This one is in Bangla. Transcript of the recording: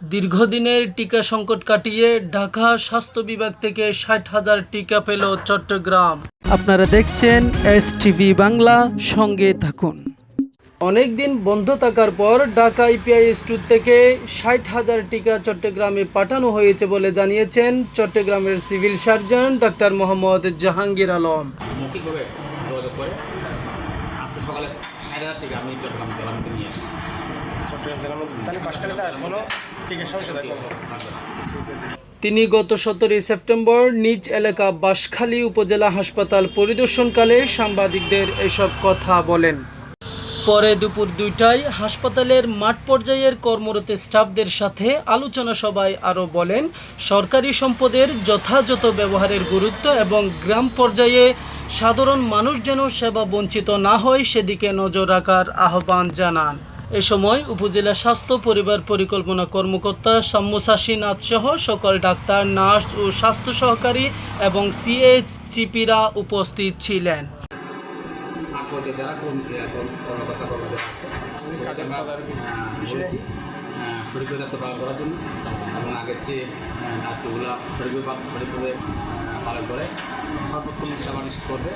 দীর্ঘদিনের টিকা সংকট কাটিয়ে ঢাকা স্বাস্থ্য বিভাগ থেকে ষাট হাজার টিকা পেল চট্টগ্রাম। আপনারা দেখছেন এস টিভি বাংলা, সঙ্গে থাকুন। অনেকদিন বন্ধ থাকার পর ঢাকা ইপিআই স্টুর থেকে ষাট হাজার টিকা চট্টগ্রামে পাঠানো হয়েছে বলে জানিয়েছেন চট্টগ্রামের civil surgeon doctor Mohammad Jahangir Alam. সকালে হাজার আমি চট্টগ্রাম নিয়ে এসেছি চট্টগ্রাম তাহলে সমস্যা তিনি গত সতেরোই সেপ্টেম্বর নিজ এলাকা বাঁশখালী উপজেলা হাসপাতাল পরিদর্শনকালে সাংবাদিকদের এসব কথা বলেন। পরে দুপুর দুইটায় হাসপাতালের মাঠ পর্যায়ের কর্মরত স্টাফদের সাথে আলোচনা সভায় আরও বলেন সরকারি সম্পদের যথাযথ ব্যবহারের গুরুত্ব এবং গ্রাম পর্যায়ে সাধারণ মানুষ যেন সেবা বঞ্চিত না হয়, সেদিকে নজর রাখার আহ্বান জানান। এ সময় উপজেলা স্বাস্থ্য পরিবার পরিকল্পনা কর্মকর্তা সাম্যসাসীনাথ সহ সকল ডাক্তার, নার্স ও স্বাস্থ্য সহকারী এবং সিএইচসিপিরা উপস্থিত ছিলেন। সঠিকভাবে দায়িত্ব পালন করার জন্য। এবং আগের চেয়ে দায়িত্বগুলো সঠিকভাবে পালন- পালন করে সর্বোত্তম সেবা নিশ্চিত করবে।